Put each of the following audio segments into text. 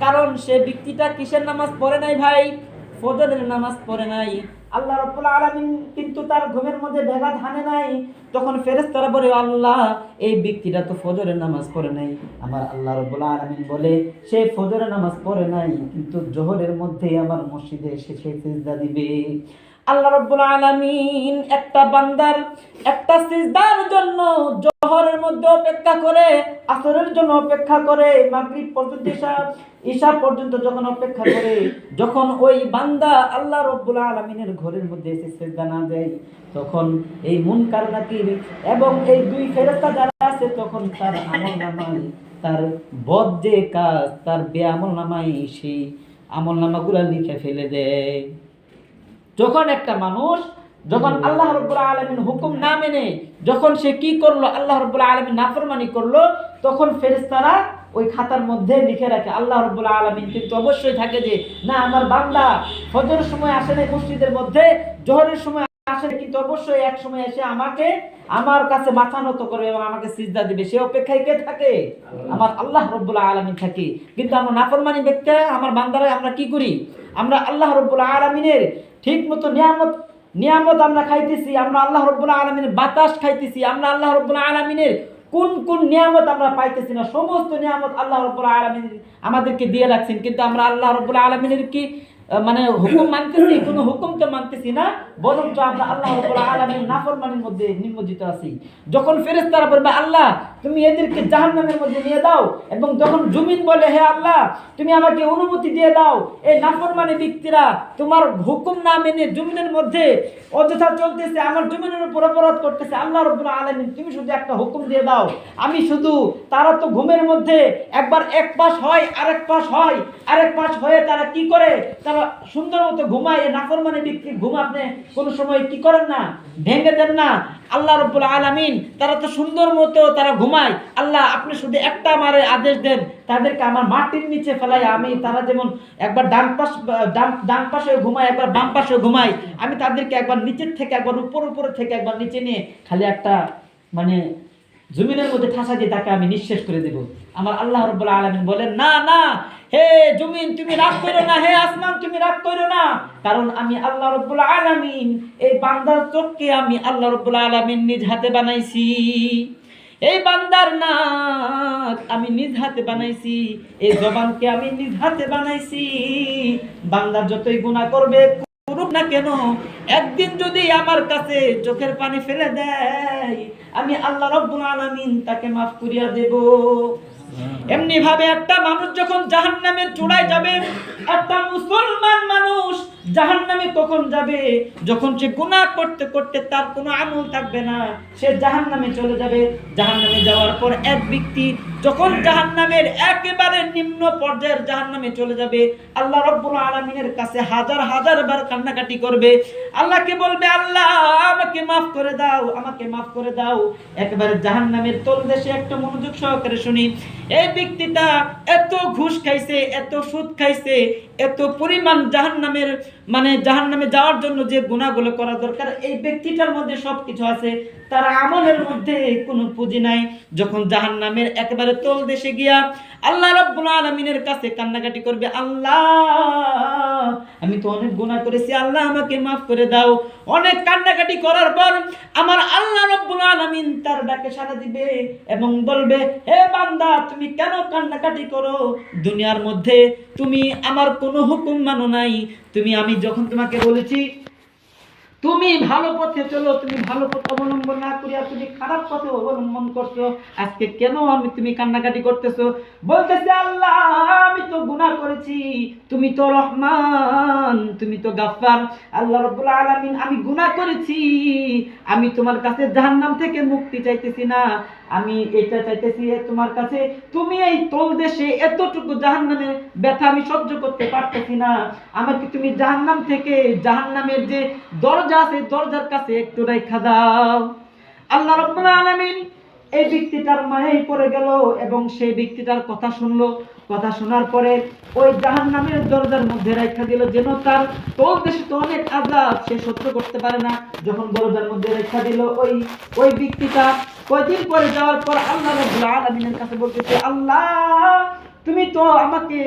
কারণ সে ব্যক্তিটা কিসের নামাজ পড়ে নাই ভাই? ফজরের নামাজ পড়ে নাই। আল্লাহ রব্বুল আলামিন কিন্তু তার ঘুমের মধ্যে ব্যাঘাত হানে নাই। তখন ফেরেশতারা বলে, আল্লাহ, এই ব্যক্তিটা তো ফজরের নামাজ পড়ে নাই। আমার আল্লাহ রব্বুল আলামিন বলে, সে ফজরের নামাজ পড়ে নাই, কিন্তু জোহরের মধ্যেই আমার মসজিদে এসে সে সিজদা দিবে। আল্লাহ রব্বুল আলামিন একটা বান্দার, একটা সিজদার জন্য জহরের মধ্যে অপেক্ষা করে, আসরের জন্য অপেক্ষা করে, মাগরিব পর্যন্ত, ঈশা ঈশা পর্যন্ত যখন অপেক্ষা করে, যখন ওই বান্দা আল্লাহ রব্বুল আলমিনের ঘরের মধ্যে এসে সেজদা না দেয়, তখন এই মুনকার নাকির এবং এই দুই ফেরেস্তা যারা আছে, তখন তার আমল নামায়, তার বদ যে কাজ, তার বেআমল নামায়, সেই আমল নামাগুলা লিখে ফেলে দেয়। যখন একটা মানুষ যখন আল্লাহ রব্বুল আলমিন হুকুম না মেনে যখন সে কি করল আল্লাহ রব্বুল আলমিন নাফরমানি করল তখন ফেরেস্তারা ওই খাতার মধ্যে লিখে রাখে আল্লাহ রব্বুল আলমিন কিন্তু অবশ্যই থাকে যে না আমার বান্দা ফজরের সময় আসে না মসজিদের মধ্যে জহরের সময় আসে কিন্তু অবশ্যই এক সময় এসে আমাকে আমার কাছে মাথা নত করবে এবং আমাকে সিজদা দিবে। সে অপেক্ষায় কে থাকে? আমার আল্লাহ রব্বুল আলমিন থাকে। কিন্তু আমরা নাফরমানি ব্যক্তিরা আমার বান্দারা আমরা কি করি? আমরা আল্লাহ রব্বুল আলমিনের ঠিক মতো নিয়ামত নিয়ামত আমরা খাইতেছি, আমরা আল্লাহ রব্বুল আলমিনের বাতাস খাইতেছি, আমরা আল্লাহ রব্বুল আলমিনের কোন কোন নিয়ামত আমরা পাইতেছি না, সমস্ত নিয়ামত আল্লাহ রব্বুল আলমিন আমাদেরকে দিয়ে রাখছেন, কিন্তু আমরা আল্লাহ রব্বুল আলমিনের কি মানে হুকুম মানতেছি, কোনো হুকুম তো মানতেছি না, বরঞ্চ আমরা আল্লাহ আলমীর নাফরমানির মধ্যে নিমজ্জিত আছি। যখন ফেরেশতারা বলবে, আল্লাহ, তুমি এদেরকে জাহান্নামের মধ্যে নিয়ে দাও এবং যখন জমিন বলে, হে আল্লাহ, তুমি আমাকে অনুমতি দিয়ে দাও, এই নাফরমানি ব্যক্তিরা তোমার হুকুম না মেনে জমিনের মধ্যে অযথা চলতেছে, আমার জমিনের উপর অপরাধ করতেছে, আল্লাহ রব্বুল আলমিন, তুমি শুধু একটা হুকুম দিয়ে দাও। আমি শুধু, তারা তো ঘুমের মধ্যে একবার এক পাশ হয়, আরেক পাশ হয়, আরেক পাশ হয়ে তারা কি করে? তারা সুন্দর মতো ঘুমায় এই নাফরমানি ব্যক্তি ঘুম আপনি কোনো সময় কি করেন না? ভেঙে দেন না। আল্লাহ রব্বুল আলামিন তারা তো সুন্দর মতো তারা ঘুমায়। আল্লাহ, আপনি শুধু একটা আমার আদেশ দেন, তাদেরকে আমার মাটির নিচে ফেলাই, আমি তারা যেমন একবার ডান পাশ, ডান পাশে ঘুমায়, একবার বাম পাশে ঘুমায়, আমি তাদেরকে একবার নিচের থেকে একবার উপর, উপরে থেকে একবার নিচে নিয়ে খালি একটা মানে জমিনের মধ্যে ঠাসা দিয়ে তাকে আমি নিঃশেষ করে দেব। আমার আল্লাহ রব্বুল আলমিন বলেন, না না হে জমিন, তুমি রাগ করো না, হে আসমান, তুমি রাগ করো না। কারণ আমি আল্লাহ রব্বুল আলমিন, এই বান্দার চোখকে আমি আল্লাহ রব্বুল আলমিন নিজ হাতে বানাইছি। এই বান্দার নাক আমি নিজ হাতে বানাইছি, এই জবানকে আমি নিজ হাতে বানাইছি। বান্দার যতই গুণা করবে, করুক না কেন, একদিন যদি আমার কাছে চোখের পানি ফেলে দেয়, আমি আল্লাহ রব্বুল আলামিন তাকে মাফ করিয়া দেব। এমনি ভাবে একটা মানুষ যখন জাহান্নামের চূড়ায় যাবে একটা মুসলমান মানুষ জাহান্নামে কখন যাবে? যখন সে গুনাহ করতে করতে তার কোনো আমল থাকবে না, সে জাহান্নামে চলে যাবে। জাহান্নামে যাওয়ার পর এক ব্যক্তি যখন জাহান্নামের একেবারে নিম্ন পর্যায়ের জাহান্নামে চলে যাবে, আল্লাহ রব্বুল আলমিনের কাছে হাজার হাজার বার কান্নাকাটি করবে। আল্লাহকে বলবে, আল্লাহ, আমাকে মাফ করে দাও, আমাকে মাফ করে দাও। একেবারে জাহান্নামের তল দেশে একটা মনোযোগ সহকারে শুনি। এই ব্যক্তিটা এত ঘুষ খাইছে, এত সুদ খাইছে, এত পরিমাণ জাহান্নামের মানে জাহান্নামে যাওয়ার জন্য যে গুণাগুলো করা দরকার, এই ব্যক্তিটার মধ্যে সব কিছু আছে। তার আমলের মধ্যে কোনো পুঁজি নাই। যখন জাহান্নামের একেবারে তল দেশে গিয়া আল্লাহ রব্বুল আলমিনের কাছে কান্নাকাটি করবে, আল্লাহ, আমি তো অনেক গুনাহ করেছি, আল্লাহ আমাকে মাফ করে দাও। অনেক কান্নাকাটি করার পর আমার আল্লাহ রব্বুল আলামিন তার ডাকে সাড়া দিবে এবং বলবে, হে বান্দা, তুমি কেন কান্নাকাটি করো? দুনিয়ার মধ্যে তুমি আমার কোনো হুকুম মানো নাই। তুমি, আমি যখন তোমাকে বলেছি, তুমি ভালো পথে চলো, তুমি ভালো পথ অবলম্বন না করিয়া তুমি খারাপ পথে অবলম্বন করছ, আজকে কেন আমি তুমি কান্নাকাটি করতেছো? বলতেছে, আল্লাহ, আমি তো গুনাহ করেছি, তুমি তো রহমান, তুমি তো গাফফার। আল্লাহ রাব্বুল আলামিন, আমি গুনাহ করেছি, আমি তোমার কাছে জাহান্নাম থেকে মুক্তি চাইতেছি না আমি এটা চাইতেছি তোমার কাছে, তুমি এই তোল দেশে এতটুকু জাহান নামে ব্যথা আমি সহ্য করতে পারতেছি না। আমাকে তুমি জাহান নাম থেকে জাহান নামের যে দরজা আছে, দরজার কাছে একটু রেখা দাও। আল্লাহ রব্বুল আলামিন এই ব্যক্তিটার মায়ের পড়ে গেল এবং সেই ব্যক্তিটার কথা শুনলো। কথা শোনার পরে ওই জাহান্নামের দরজার মধ্যে রেখা দিল যেন তার তোর দেশে তো অনেক আজাব সে সহ্য করতে পারে না। যখন দরজার মধ্যে রেখা দিল ওই ওই ব্যক্তিটা কয়দিন পরে যাওয়ার পর আল্লাহ রাব্বুল আলামিনের কাছে বলতেছে, আল্লাহ, তুমি তো আমাকে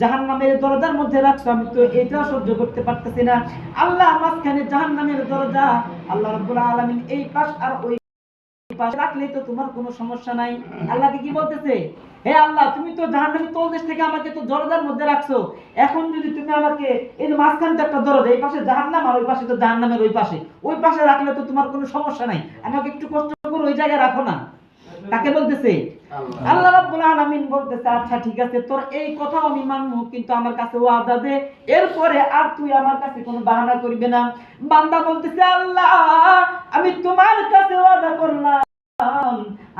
জাহান্নামের দরজার মধ্যে রাখছো, আমি তো এটা সহ্য করতে পারতেছি না। আল্লাহ মাঝখানে জাহান্নামের দরজা, আল্লাহ রাব্বুল আলামিন এই পাশ আর ওই পাশে তো তোমার কোনো সমস্যা নাই। কি বলতেছে? হে আল্লাহ, তুমি তো থেকে আমাকে তো মধ্যে রাখছো। এখন যদি তুমি আমাকে এই মাঝখানটা একটা দরজা, এই পাশে জাহান্নাম আর ওই পাশে তো জাহান্নামের ওই পাশে ওই পাশে রাখলে তো তোমার কোনো সমস্যা নাই। আমাকে একটু কষ্ট করে ওই জায়গায় রাখো না। তাকে বলতেছে? আল্লাহ। রাব্বুল আলামিন বলতেছে আচ্ছা ঠিক আছে, তোর এই কথা আমি মানবো, কিন্তু আমার কাছে ওয়াদা দে। এরপরে আর তুই আমার কাছে কোনো বাহানা করবে না। বান্দা বলতেছে, আল্লাহ, আমি তোমার কাছে ওয়াদা করলাম,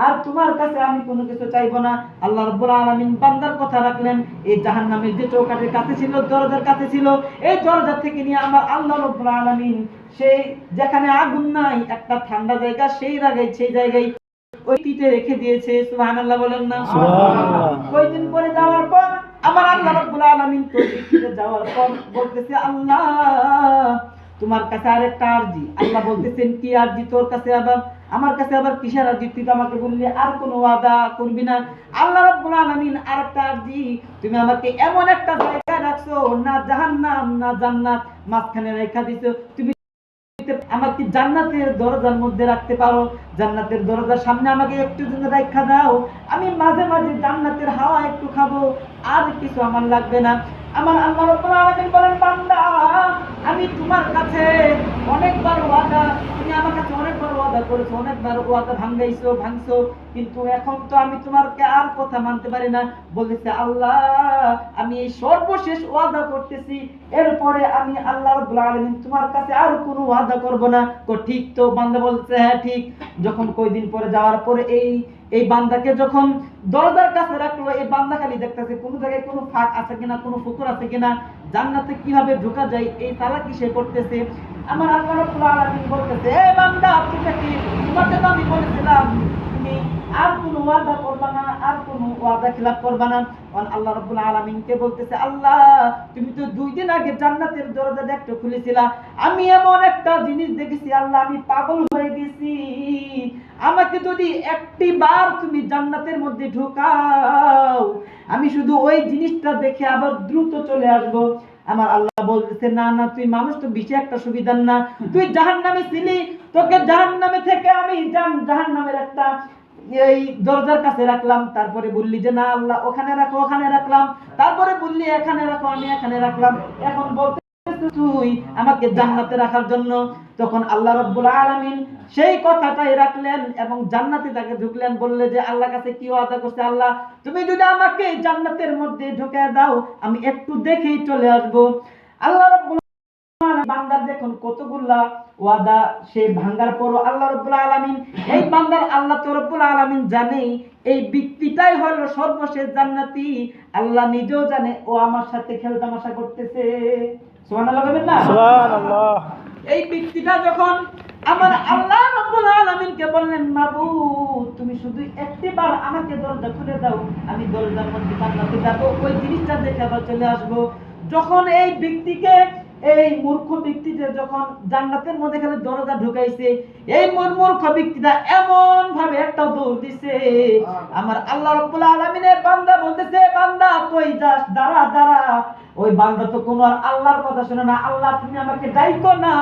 আর তোমার কাছে আমি কোনো কিছু চাইব না। আল্লাহ রাব্বুল আলামিন বান্দার কথা রাখলেন। এই জাহান্নামের যে চৌকাটের কাছে ছিল, দরজার কাছে ছিল, এই দরজা থেকে নিয়ে আমার আল্লাহ রাব্বুল আলামিন সেই যেখানে আগুন নাই, একটা ঠান্ডা জায়গা, সেই জায়গায় সেই জায়গায় ওই রেখে দিয়েছে সুবহানাল্লাহ বলেন না। সুবহানাল্লাহ। কয়দিন পরে যাওয়ার পর আমার আল্লাহ রাব্বুল আলামিন তো পিঠে যাওয়ার পর বলতেছে আল্লাহ তোমার কাছে আরেকটা আরজি। আল্লাহ বলতেছেন কি আরজি তোর কাছে আবার? আমার কাছে আবার কিসের আরজি? তুই তো আমাকে বললি আর কোনো ওয়াদা করবি না। আল্লাহ রাব্বুল আলামিন আরেকটা আরজি তুমি আমাকে এমন একটা জায়গায় রাখছো না জাহান্নাম না জান্নাত মাঝখানে রেখা দিছো। তুমি আমাকে জান্নাতের দরজার মধ্যে রাখতে পারো, জান্নাতের দরজার সামনে আমাকে একটু জন্য রাখা দাও, আমি মাঝে মাঝে জান্নাতের হাওয়া একটু খাব, আর কিছু আমার লাগবে না। আমার আল্লাহ রাব্বুল আলামিন বলেন বান্দা, আমি তোমার কাছে অনেকবার ওয়াদা, তুমি আমার কাছে অনেকবার ওয়াদা করেছ, অনেকবার ওয়াদা ভাঙাইছো, ভাঙছো, কিন্তু এখন তো আমি তোমারকে আর কথা মানতে পারি না। বলেছে, আল্লাহ, আমি এই সর্বশেষ ওয়াদা করতেছি, এরপরে আমি আল্লাহ রাব্বুল আলামিন তোমার কাছে আর কোনো ওয়াদা করব না। তো ঠিক তো? বান্দা বলছে হ্যাঁ ঠিক। যখন কয়দিন পরে, যাওয়ার পরে এই এই বান্দাকে যখন দরজার কাছে রাখল, এই বান্দা খালি দেখতেছে কোন জায়গায় কোনো ফাঁক আছে কিনা, কোনো ফুকুর আছে কিনা, জান্নাতে কীভাবে ঢোকা যায়, এই তালাকি সে করতেছে আমার আল্লাহ রাব্বুল আলামিন বলতেছে, এ বান্দা তুমি কি তোমাকে তো আমি বলেছিলাম, তুমি আর ওয়াদা করবা না, আর ওয়াদা খিলাফ করবা না। আল্লাহ রাব্বুল আলামিনকে বলতেছে, আল্লাহ, তুমি তো দুই দিন আগে জান্নাতের দরজা একটা খুলেছিলা। আমি এমন একটা জিনিস দেখেছি, আল্লাহ, আমি পাগল হয়ে গেছি। আমাকে যদি একটি বার তুমি জান্নাতের মধ্যে ঢোকাও, আমি শুধু ওই জিনিসটা দেখে আবার দ্রুত চলে আসব। আমার আল্লাহ বলতেছে, না না, তুই মানুষ তো বেশি একটা সুবিধার না। তুই জাহান্নামে ছিলি, তোকে জাহান্নামে থেকে আমি জান, জাহান্নামের একটা এই দরজার কাছে রাখলাম। তারপরে বললি যে, না, আল্লাহ, ওখানে রাখো, ওখানে রাখলাম। তারপরে বললি, এখানে রাখো, আমি এখানে রাখলাম। এখন বলতে তুই আমাকে জান্নাতে রাখার জন্য। তখন আল্লাহ রাব্বুল আলামিন সেই কথাটাই রাখলেন এবং জান্নাতে তাকে ঢুকলেন, বললে যে আল্লাহ কাছে কি ওয়াদা করছে? আল্লাহ, তুমি যদি আমাকে জান্নাতের মধ্যে ঢুকে দাও, আমি একটু দেখেই চলে আসব। আল্লাহ রাব্বুল বান্দার দেখুন কতগুলা ওয়াদা সে ভাঙ্গার পর আল্লাহ রাব্বুল আলামিন, এই বান্দার আল্লাহ তো রাব্বুল আলামিন জানে এই ব্যক্তিটাই হলো সর্বশেষ জান্নাতি। আল্লাহ নিজেও জানে, ও আমার সাথে খেলতামাশা করতেছে। সুবহানাল্লাহ বলবেন না? সুবহানাল্লাহ। এই ব্যক্তিটা যখন আমার আল্লাহ রব্বুল আলামিনকে বললেন মাবুদ তুমি শুধু একটিবার আমাকে দরজা খুলে দাও আমি দরজার মধ্যে জান্নাতে যাব ওই জিনিসটা দেখে আবার চলে আসব। যখন এই ব্যক্তিকে এই মূর্খ ব্যক্তিটা যখন জান্নাতের মধ্যে খালি দরজা ঢুকাইছে এই মূর্খ ব্যক্তিটা এমন ভাবে একটা দৌড় দিছে। আমার আল্লাহ রাব্বুল আলামিনের বান্দা বলতেছে বান্দা কই যাস দাঁড়া দাঁড়া। ওই বান্দা তো কোনো আর আল্লাহর কথা শুনে না। আল্লাহ তুমি আমাকে ডাইকো না।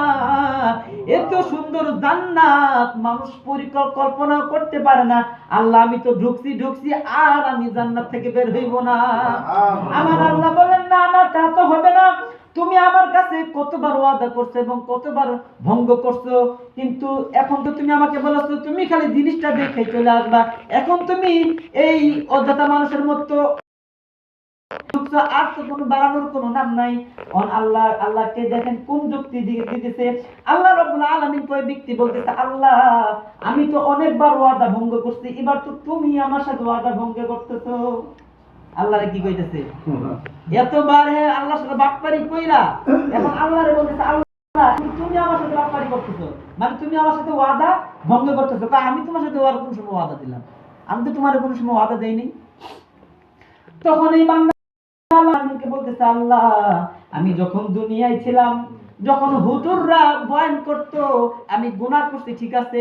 এত সুন্দর জান্নাত মানুষ পরিকল্পনা করতে পারে না। আল্লাহ আমি তো ঢুকছি ঢুকছি আর আমি জান্নাত থেকে বের হইব না। আমার আল্লাহ বলেন না না তা তো হবে না। তুমি আমার কাছে কতবার ওয়াদা করছ এবং কতবার ভঙ্গ করছ? কিন্তু এখন তো তুমি আমাকে বলেছ, তুমি খালি জিনিসটা দেখে চলে আসবা। এখন তুমি এই অযথা মানুষের মতো আর তো কোনো বাড়ানোর কোনো নাম নাই। আল্লাহ, আল্লাহকে দেখেন কোন যুক্তি দিতেছে? আল্লাহ রাব্বুল আলামিন কয় ব্যক্তি বলতেছে, আল্লাহ, আমি তো অনেকবার ওয়াদা ভঙ্গ করছি, এবার তো তুমি আমার সাথে ওয়াদা ভঙ্গ করতেছো। কি কইতেছে? এতবার হে আল্লাহর সাথে এখন বলতেছে, আল্লাহ, তুমি আমার সাথে করতেছো। মানে তুমি আমার সাথে ওয়াদা ভঙ্গ করতেছো। আমি তোমার সাথে ওয়ার কোন সময় ওয়াদা দিলাম। আমি তো তোমার কোনো সময় ওয়াদা দেইনি। তখন এই আল্লাহকে বলতেছে, আল্লাহ, আমি যখন দুনিয়ায় ছিলাম যখন হুজুররা বয়ান করতো, আমি গুনাহ করছি, ঠিক আছে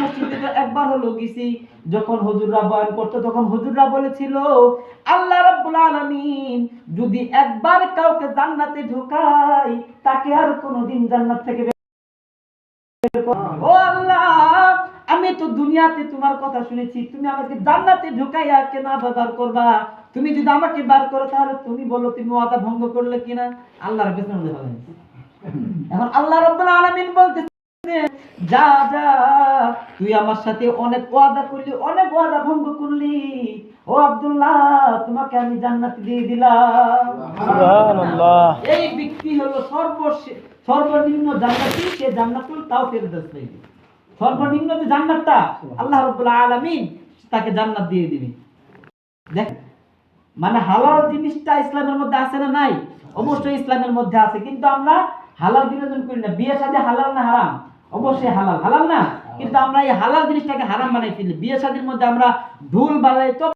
মসজিদে একবার হলো গেছি। যখন হুজুররা বয়ান করতো, তখন হুজুররা বলেছিল, আল্লাহ রাব্বুল আলামিন যদি একবার কাউকে জান্নাতে ঢোকায়, তাকে আর কোনোদিন জান্নাত থেকে ও আল্লাহ, আমি তো দুনিয়াতে তোমার কথা শুনেছি, তুমি আমাকে জান্নাতে ঢুকাইয়া কেনা বাজার করবা? তুমি যদি আমাকে বার করো, তাহলে তুমি বলো, তুমি ওয়াদা ভঙ্গ করলে কিনা? আল্লাহর পেছনে এখন আল্লাহ রাব্বুল আলামিন বলতেছে যা যা তুই আমার সাথে অনেক ওয়াদা করলি অনেক ওয়াদা ভঙ্গ করলি। ও আব্দুল্লাহ তোমাকে আমি জান্নাত দিয়ে দিলাম। সুবহানাল্লাহ। এই ব্যক্তি হলো সর্বশেষ সর্বনিম্ন জান্নাতি সে জান্নাতুল তাও ফেরদাউস পাইবে সর্বনিম্ন যে জান্নাতটা আল্লাহ রাব্বুল আলামিন তাকে জান্নাত দিয়ে দিবে। দেখ মানে হালাল জিনিসটা ইসলামের মধ্যে আছে না নাই? অবশ্যই ইসলামের মধ্যে আছে কিন্তু আমরা হালাল বিনোদন করি না। বিয়ে সাথে হালাল না হারাম? অবশ্যই হালাল। হালাল না? কিন্তু আমরা এই হালাল জিনিসটাকে হারাম বানাই ফেলি। বিয়ে শাদীর মধ্যে আমরা ঢুল বাজাই তো